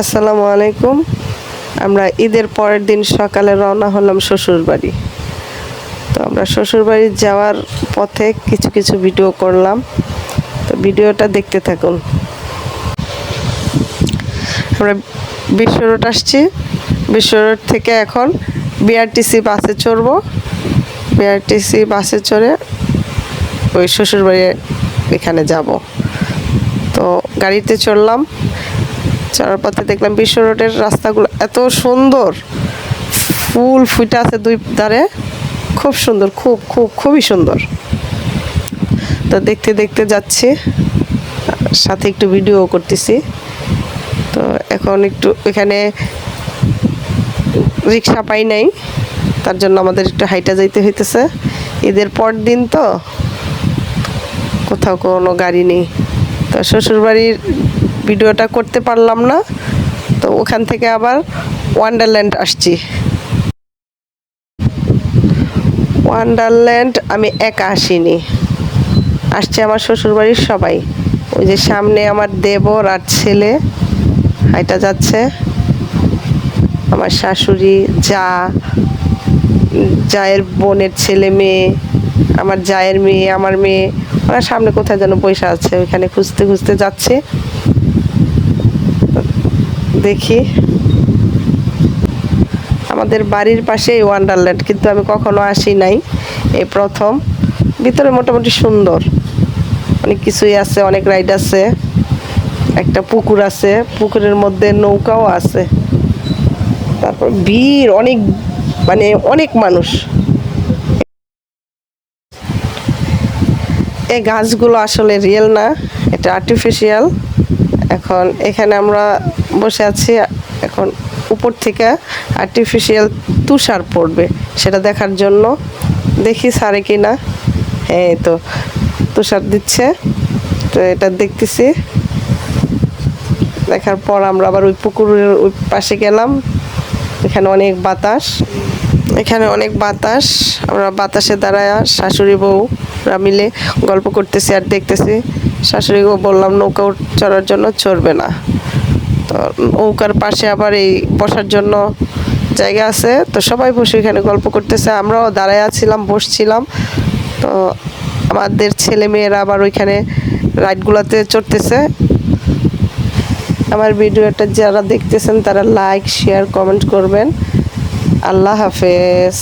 আসসালামু আলাইকুম। আমরা ঈদের পরের দিন সকালে রওনা হলাম শ্বশুর বাড়ি তো আমরা শ্বশুর বাড়ি যাওয়ার পথে কিছু কিছু ভিডিও করলাম। তো ভিডিওটা দেখতে থাকুন। আমরা বিশ্ব রোড আসছি। বিশ্ব রোড থেকে এখন বিআরটিসি বাসে চড়বো। বিআরটিসি বাসে চড়ে ওই শ্বশুর বাড়ি এখানে যাব। তো গাড়িতে চড়লাম। চড়ার পথে দেখলাম বিশ্ব রোডের রাস্তাগুলো এত সুন্দর। ফুল ফুটে আছে দুই ধারে। খুব সুন্দর, খুব খুব, খুবই সুন্দর। তো দেখতে দেখতে যাচ্ছি। সাথে একটু ভিডিও করতেছি। তো এখন একটু এখানে রিক্সা পাই নাই। তার জন্য আমাদের একটু হাইটা যাইতে হইতেছে। ঈদের পর দিন তো কোথাও কোনো গাড়ি নেই। তো শ্বশুরবাড়ির ভিডিওটা করতে পারলাম না। তো ওখান থেকে আবার ওয়ান্ডারল্যান্ড আসছি। ওয়ান্ডারল্যান্ড আমি একা আসিনি। আসছে আমার শ্বশুরবাড়ির সবাই। ওই যে সামনে আমার দেবর আর ছেলে। হাইটা যাচ্ছে। আমার শাশুড়ি, যা। জায়ের বোনের ছেলে মেয়ে, আমার জায়ের মেয়ে, আমার মেয়ে। ওরা সামনে কোথায় যেন পয়সা আছে, ওইখানে খুঁজতে খুঁজতে যাচ্ছে। দেখি। আমাদের বাড়ির পাশেই ওয়ান্ডারল্যান্ড কিন্তু আমি কখনো আসি নাই। এই প্রথম। ভিতরে মোটামুটি সুন্দর। অনেক কিছুই আছে, অনেক রাইড আছে। একটা পুকুর আছে, পুকুরের মধ্যে নৌকাও আছে। তারপর ভিড়, অনেক মানে অনেক মানুষ। এই গাছগুলো আসলে রিয়েল না, এটা আর্টিফিশিয়াল এখন এখানে আমরা বসে আছি, এখন উপর থেকে আর্টিফিশিয়াল তুষার পড়বে, সেটা দেখার জন্য। দেখি সারে কি না হ্যাঁ তো, তুষার দিচ্ছে, তো এটা দেখতেছি। দেখার পর আমরা আবার ওই পুকুরের ওই পাশে গেলাম। এখানে অনেক বাতাস, এখানে অনেক বাতাস। আমরা বাতাসে দাঁড়ায় শাশুড়ি বউরা মিলে গল্প করতেছি আর দেখতেছি শাশুড়ি বউ বললাম নৌকা চড়ার জন্য চড়বে না। তো নৌকার পাশে আবার এই বসার জন্য জায়গা আছে। তো সবাই বসে এখানে গল্প করতেছে। আমরাও দাঁড়ায় আছিলাম, বসছিলাম। তো আমাদের ছেলে মেয়েরা আবার ওইখানে রাইডগুলোতে চড়তেছে। আমার ভিডিওটা যারা দেখতেছেন তারা লাইক শেয়ার কমেন্ট করবেন। আল্লাহ হাফেজ।